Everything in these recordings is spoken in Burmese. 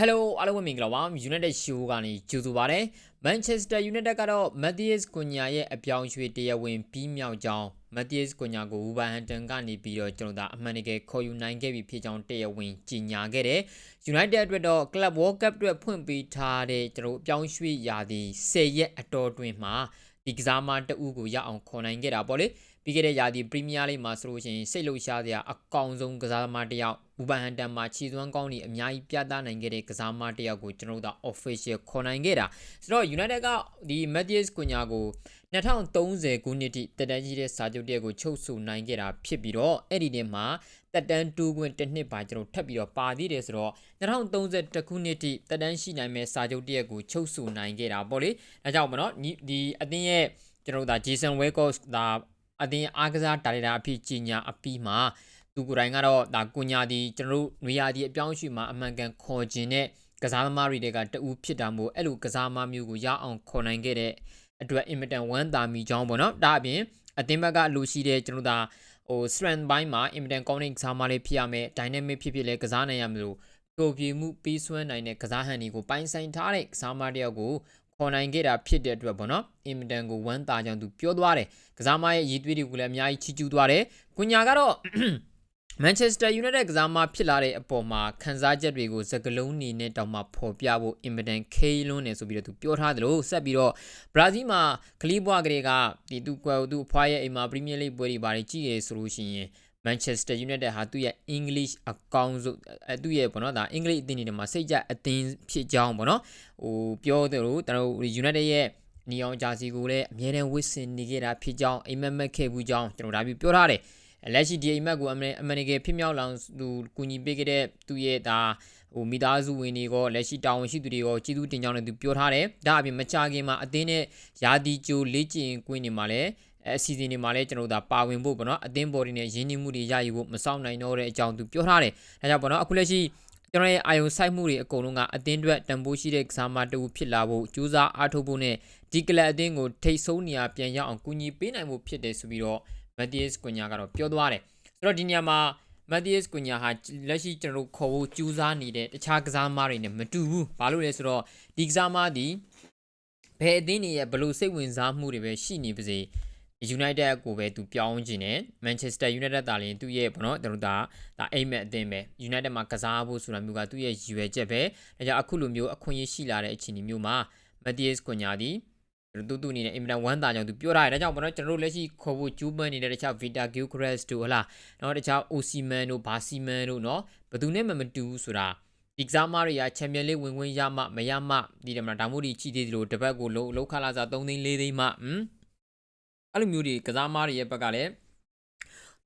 Hello အားလုံးပဲမင်္ဂလာပါ United Show ကနေကြိုဆိုပါရစေ Manchester United ကတော့ Matthias Cunha ရဲ့အပြောင်းရွှေ့တရားဝင်ပြီးမြောက်ကြောင်း Matthias Cunha ကို Wolverhampton ကနေပြီးတော့ကျွန်တော်တို့အမှန်တကယ်ခေါ်ယူနိုင်ခဲ့ပြီဖြစ်ကြောင်းတရားဝင်ကြေညာခဲ့တယ် United အတွက်တော့ Club World Cup အတွက်ဖွင့်ပေးထားတဲ့ကျွန်တော်တို့အပြောင်းရွှေ့ရာသီ10ရက်အတော်တွင်မှာဒီကစားမတအူးကိုရအောင်ခေါ်နိုင်ခဲ့တာပေါ့လေ ပြီးခဲ့တဲ့ရာသီပရီးမီးယားလိမှာဆိုလို့ရှိရင်စိတ်လှုပ်ရှားစရာအကောင်ဆုံးကစားသမားတစ်ယောက်ဘူဘန်ဟန်တန်မှာခြေသွမ်းကောင်းနေအများကြီးပြသနိုင်ခဲ့တဲ့ကစားသမားတစ်ယောက်ကိုကျွန်တော်တို့ official ခေါ်နိုင်ခဲ့တာဆိုတော့ United ကဒီ Matthias Cunha ကို2030ခုနှစ်ထိတက်တန်းကြီးတဲ့စာချုပ်တစ်ရပ်ကိုချုပ်ဆိုနိုင်ခဲ့တာဖြစ်ပြီးတော့အဲ့ဒီတင်မှာတက်တန်းတူးခွင့်တစ်နှစ်ပါကျွန်တော်ထပ်ပြီးတော့ပါသေးတယ်ဆိုတော့2031ခုနှစ်ထိတက်တန်းရှိနိုင်မဲ့စာချုပ်တစ်ရပ်ကိုချုပ်ဆိုနိုင်ခဲ့တာပေါ့လေဒါကြောင့်မနော်ဒီအသင်းရဲ့ကျွန်တော်တို့ဒါ Jason Wacos ဒါ အတင်းအားကစားဒါရိုက်တာအဖြစ်ကြီးညာအပြီးမှာသူကိုယ်တိုင်ကတော့ဒါကုညာဒီကျွန်တော်တို့နွေရာသီအပြောင်းအရွှေ့မှာအမှန်ကန်ခေါ်ခြင်းနဲ့ကစားသမားတွေကတူဖြစ်တာမို့အဲ့လိုကစားသမားမျိုးကိုရအောင်ခေါ်နိုင်ခဲ့တဲ့အတွက်အင်မတန်ဝမ်းသာမိကြောင်းပေါ့နော်ဒါအပြင်အတင်းဘက်ကလူရှိတဲ့ကျွန်တော်တို့ဒါဟို strength ဘိုင်းမှာအင်မတန်ကောင်းတဲ့ကစားသမားလေးဖြစ်ရမယ် dynamic ဖြစ်ဖြစ်လဲကစားနိုင်ရမလို့ကိုပြေမှုပြီးဆွမ်းနိုင်တဲ့ကစားဟန်တွေကိုပိုင်ဆိုင်ထားတဲ့ကစားသမားတယောက်ကို ခေါ်နိုင်ခဲ့တာဖြစ်တဲ့အတွက်ပေါ့နော်အင်မတန်ကိုဝမ်းသာကြောင်းသူပြောသွားတယ်ကစားမရဲ့ရည်သွေးတွေကိုလည်းအများကြီးချီးကျူးသွားတယ်ကွညာကတော့ Manchester United ကစားမဖြစ်လာတဲ့အပေါ်မှာခန်းစားချက်တွေကိုစကလုံးနေနဲ့တောင်မှပေါ်ပြဖို့အင်မတန်ခေးလွန်းနေဆိုပြီးတော့သူပြောထားတယ်လို့ဆက်ပြီးတော့ဘရာဇီးမှာကလီးဘွားကလေးကဒီသူကွယ်သူအဖွားရဲ့အိမ်မှာ Premier League ပွဲတွေပါတယ်ကြည့်ရဆိုလို့ရှိရင် Manchester United ဟာသူ့ရဲ့ English အကောင်းဆုံးအဲသူ့ရဲ့ပေါ့နော်ဒါ English အသင်းတွေမှာစိတ်ကြအသင်းဖြစ်ကြောင်းပေါ့နော်ဟိုပြောတယ်လို့ကျွန်တော်တို့ United ရဲ့နီအောင်ဂျာစီကိုလည်းအမြဲတမ်းဝစ်ဆင်နေခဲ့တာဖြစ်ကြောင်းအိမ်မက်မက်ခဲ့ဘူးကြောင်းကျွန်တော်ဒါပြီးပြောထားတယ်လက်ရှိဒီအိမ်မက်ကိုအမေရိကန်ဖြစ်မြောက်လောင်သူကူညီပေးခဲ့တဲ့သူ့ရဲ့ဒါဟိုမိသားစုဝင်တွေကလက်ရှိတာဝန်ရှိသူတွေကကျေးဇူးတင်ကြောင်းလည်းသူပြောထားတယ်ဒါအပြင်မချခင်မှာအသင်းနဲ့ယာတီကျိုလေ့ကျင့်ကွင်းတွေမှာလည်း အစီအစဉ်တွေမှာလည်းကျွန်တော်တို့ဒါပါဝင်ဖို့ပေါ့နော်အသင်းဘော်ဒီနဲ့ရင်းနှီးမှုတွေရယူဖို့မဆောင်နိုင်တော့တဲ့အကြောင်းသူပြောထားတယ်ဒါကြောင့်ပေါ့နော်အခုလက်ရှိကျွန်တော်ရဲ့အာယုံစိုက်မှုတွေအကုန်လုံးကအသင်းအတွက်တန်ဖိုးရှိတဲ့ကစားမတူဖြစ်လာဖို့ကြိုးစားအားထုတ်ဖို့နဲ့ဒီကလပ်အသင်းကိုထိတ်ဆုံးနေရာပြန်ရောက်အောင်ကူညီပေးနိုင်ဖို့ဖြစ်တယ်ဆိုပြီးတော့မက်တီးစ်ကွန်ညာကတော့ပြောသွားတယ်ဆိုတော့ဒီနေရာမှာမက်တီးစ်ကွန်ညာဟာလက်ရှိကျွန်တော်တို့ခေါ်ဖို့ကြိုးစားနေတဲ့တခြားကစားသမားတွေနဲ့မတူဘူးဘာလို့လဲဆိုတော့ဒီကစားသမားဒီဘယ်အသင်းတွေရဲ့ဘလို့စိတ်ဝင်စားမှုတွေပဲရှိနေပါစေ United ကိုပဲသူပြောင်းခြင်းနဲ့ Manchester United တာလင်သူ့ရဲ့ဘောနော်တို့ဒါဒါအိမ်မက်အသင်းပဲ United မှာကစားဖို့ဆိုတာမျိုးကသူ့ရဲ့ရည်ရွယ်ချက်ပဲဒါကြောင့်အခုလိုမျိုးအခွင့်အရေးရှိလာတဲ့အခြေအနေမျိုးမှာ Matthias Cunha ဒီတူတူအနေနဲ့အင်မတန်ဝမ်းသာကြောင်သူပြောထားတယ်ဒါကြောင့်ဘောနော်ကျွန်တော်တို့လက်ရှိခေါ်ဖို့ကျူးပန်းနေတဲ့တခြား Vita Gilchrist တို့ဟလားနော်တခြား Osimhen တို့ Barcelona တို့နော်ဘယ်သူနဲ့မှမတူဘူးဆိုတာဒီကစားမတွေကချန်ပီယံလိဝင်ဝင်ရမှမရမှဒီတယ်မလားဒါမှမဟုတ်ဒီချီသေးသလိုတပတ်ကိုလုံးလုံးခလာစား3သိန်း4သိန်းမှဟမ် အဲ့လိုမျိုးတွေကစားမားတွေရဲ့ဘက်ကလည်း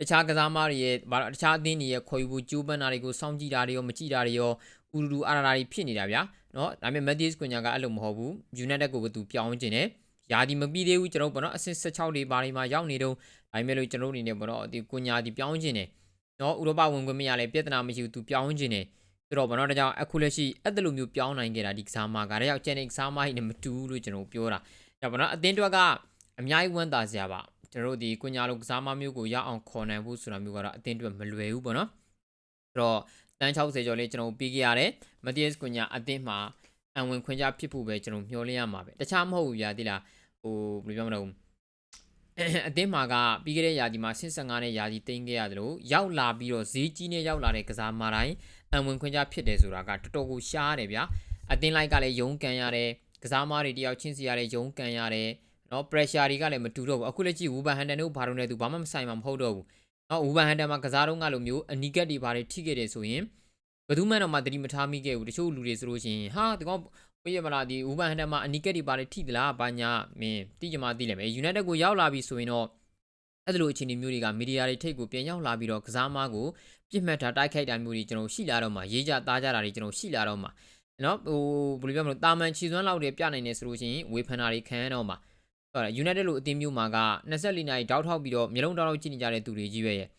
တခြားကစားမားတွေရဲ့တခြားအသင်းတွေရဲ့ခေါ်ယူဖို့ကြိုးပမ်းတာတွေကိုစောင့်ကြည့်တာတွေရောမကြည့်တာတွေရောဥရူအာရာတွေဖြစ်နေတာဗျာနော်ဒါပေမဲ့ Matthias Cunha ကအဲ့လိုမဟုတ်ဘူး United ကိုပဲသူပြောင်းခြင်းတယ်ယာဒီမပြီးသေးဘူးကျွန်တော်ပေါ့နော်အဆင့်16တွေဘာတွေမှာရောက်နေတော့ဒါပေမဲ့လို့ကျွန်တော်အနေနဲ့ပေါ့နော်ဒီ Cunha ဒီပြောင်းခြင်းတယ်နော်ဥရောပဝင်ခွင့်မရလဲပြဿနာမရှိဘူးသူပြောင်းခြင်းတယ်ဆိုတော့ဘောနော်ဒါကြောင့်အခုလက်ရှိအဲ့လိုမျိုးပြောင်းနိုင်ခဲ့တာဒီကစားမကဒါကြောင့်ကျန်တဲ့ကစားမကြီးနဲ့မတူဘူးလို့ကျွန်တော်ပြောတာဒါဘောနော်အသင်းတွက်က အများကြီးဝမ်းသာစရာပါကျွန်တော်တို့ဒီကွညာလိုကစားမမျိုးကိုရအောင်ခေါ်နိုင်ဖို့ဆိုတာမျိုးကတော့အသင်းအတွက်မလွယ်ဘူးပေါ့နော်ဆိုတော့တန်း60ကျော်လေးကျွန်တော်ပြီးခဲ့ရတယ်မတီးယက်ကွညာအသင်းမှာအဝင်ခွင့်ကြဖြစ်ဖို့ပဲကျွန်တော်မျှော်လင့်ရမှာပဲတခြားမဟုတ်ဘူးဗျာတိလားဟိုဘယ်လိုပြောမလဲအသင်းမှာကပြီးခဲ့တဲ့ယာဒီမှာဆင့်15နဲ့ယာဒီတင်ခဲ့ရတယ်လို့ရောက်လာပြီးတော့ဈေးကြီးနဲ့ရောက်လာတဲ့ကစားမတိုင်းအဝင်ခွင့်ကြဖြစ်တယ်ဆိုတာကတော်တော်ကိုရှားတယ်ဗျာအသင်းလိုက်ကလည်းယုံကန်ရတယ်ကစားမတွေတယောက်ချင်းစီရတဲ့ယုံကန်ရတယ် နော် pressure တွေကလည်းမတူတော့ဘူးအခုလက်ကြည့်ဝူဘန်ဟန်တန်တို့ဘာလို့လဲသူဘာမှမဆိုင်မှာမဟုတ်တော့ဘူးနော်ဝူဘန်ဟန်တန်မှာကစားတော့ငါလိုမျိုးအနီကက်တွေဘာတွေထိခဲ့တယ်ဆိုရင်ဘယ်သူမှတော့မှတတိမထားမိခဲ့ဘူးတချို့လူတွေဆိုလို့ရှိရင်ဟာဒီကောင်ဝေးရမလားဒီဝူဘန်ဟန်တန်မှာအနီကက်တွေဘာတွေထိသလားဘာညာမင်းတိကျမှသိလိမ့်မယ် United ကိုရောက်လာပြီဆိုရင်တော့အဲ့လိုအခြေအနေမျိုးတွေကမီဒီယာတွေထိတ်ကိုပြန်ရောက်လာပြီးတော့ကစားမားကိုပြစ်မှတ်ထားတိုက်ခိုက်တာမျိုးတွေကျွန်တော်ရှိလာတော့မှရေးကြသားကြတာတွေကျွန်တော်ရှိလာတော့မှနော်ဟိုဘယ်လိုပြောမလဲတာမန်ခြေစွမ်းလောက်တွေပြနိုင်နေဆိုလို့ရှိရင်ဝေဖန်တာတွေခံရတော့မှ ဟုတ်လား United လို့အသင်းမျိုးမှာက24နာရီတောက်ထောက်ပြီးတော့မျိုးလုံးတောက်ထောက်ကြည့်နေကြတဲ့သူတွေကြီးပဲရဲ့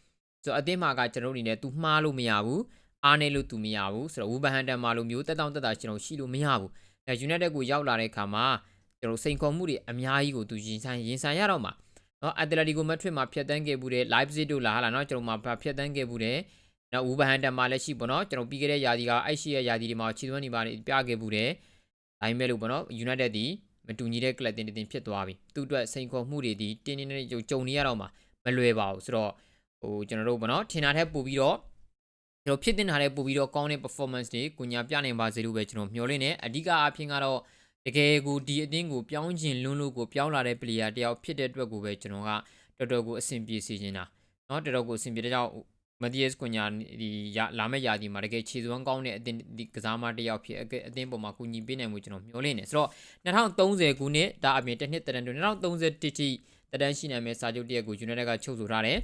ဆိုတော့အသင်းမှာကကျွန်တော်တို့အနေနဲ့ तू မှားလို့မရဘူးအားနေလို့ तू မရဘူးဆိုတော့ Wolverhampton မှာလိုမျိုးတက်တောင့်တက်တာကျွန်တော်ရှိလို့မရဘူးအဲ United ကိုရောက်လာတဲ့အခါမှာကျွန်တော်စိန်ခေါ်မှုတွေအများကြီးကို तू ရင်ဆိုင်ရင်ဆိုင်ရတော့မှာနော် Atletico Madrid မှာဖျက်တမ်းခဲ့ဘူးတဲ့ Leipzig တို့လာဟာလာနော်ကျွန်တော်မှာဖျက်တမ်းခဲ့ဘူးတဲ့ နော်ဝူဘဟန်တန်မှာလည်းရှိပေါ့နော်ကျွန်တော်ပြီးခဲ့တဲ့ယာဒီကအဲ့ရှိရဲ့ယာဒီတွေမှာခြေသွမ်းနေပါနေပြခဲ့ဘူးတယ်ဒါပေမဲ့လို့ပေါ့နော် United ဒီ မတူညီတဲ့ club တင်တင်ဖြစ်သွားပြီသူ့အတွက်စိန်ခေါ်မှုတွေဒီတင်းတင်းနဲ့ကြုံနေရတော့မှာမလွယ်ပါဘူးဆိုတော့ဟိုကျွန်တော်တို့ပေါ့နော်ထင်တာထက်ပိုပြီးတော့ကျွန်တော်ဖြစ်တင်ထားတဲ့ပို့ပြီးတော့ကောင်းတဲ့ performance တွေကိုညာပြနိုင်ပါစေလို့ပဲကျွန်တော်မျှော်လင့်နေအဓိကအဖြစ်ကတော့တကယ်ကိုဒီအသင်းကိုပြောင်းချင်လွန်းလို့ကိုပြောင်းလာတဲ့ player တယောက်ဖြစ်တဲ့အတွက်ကိုပဲကျွန်တော်ကတော်တော်ကိုအဆင်ပြေစေချင်တာเนาะတော်တော်ကိုအဆင်ပြေတဲ့ကြောင့် မတီးယက်စ်ကွန်ညာဒီလာမယ့်ယာဒီမှာတကယ်ခြေစွမ်းကောင်းတဲ့အသင်းဒီကစားမတစ်ယောက်ဖြစ်အသင်းပေါ်မှာကူညီပေးနိုင်မှုကျွန်တော်မျှော်လင့်နေဆိုတော့2030ခုနှစ်ဒါအပြင်တစ်နှစ်တရန်2031ထိတရန်ရှိနိုင်မဲ့စာချုပ်တရက်ကို United ကချုပ်ဆိုထားတယ်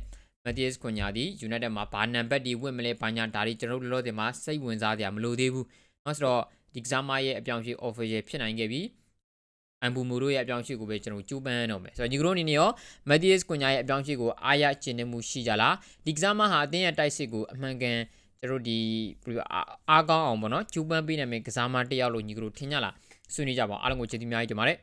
မတီးယက်စ်ကွန်ညာဒီ United မှာဘာနံပါတ်ဒီဝင်မလဲဘာညာဒါတွေကျွန်တော်တို့လောလောဆယ်မှာစိတ်ဝင်စားစရာမလိုသေးဘူးเนาะဆိုတော့ဒီကစားမရဲ့အပြောင်းအရွှေ့ official ဖြစ်နိုင်ခဲ့ပြီ အမ်ဘူမူတို့ရဲ့အပြောင်းအရွှေ့ကိုပဲကျွန်တော်ကြိုးပမ်းတော့မယ်ဆိုတော့ညီကတို့အနေနဲ့ရောမက်သီးယက်စ်ကွန်ညာရဲ့အပြောင်းအရွှေ့ကိုအားရကျင်နေမှုရှိကြလားဒီကစားမဟာအသင်းရဲ့တိုက်စစ်ကိုအမှန်ကန်ကျွန်တော်ဒီအားကောင်းအောင်ပေါ့နော်ကြိုးပမ်းပေးနိုင်မယ့်ကစားမတစ်ယောက်လို့ညီကတို့ထင်ကြလားဆွေးနွေးကြပါအောင်အားလုံးကိုကျေးဇူးအများကြီးတင်ပါတယ်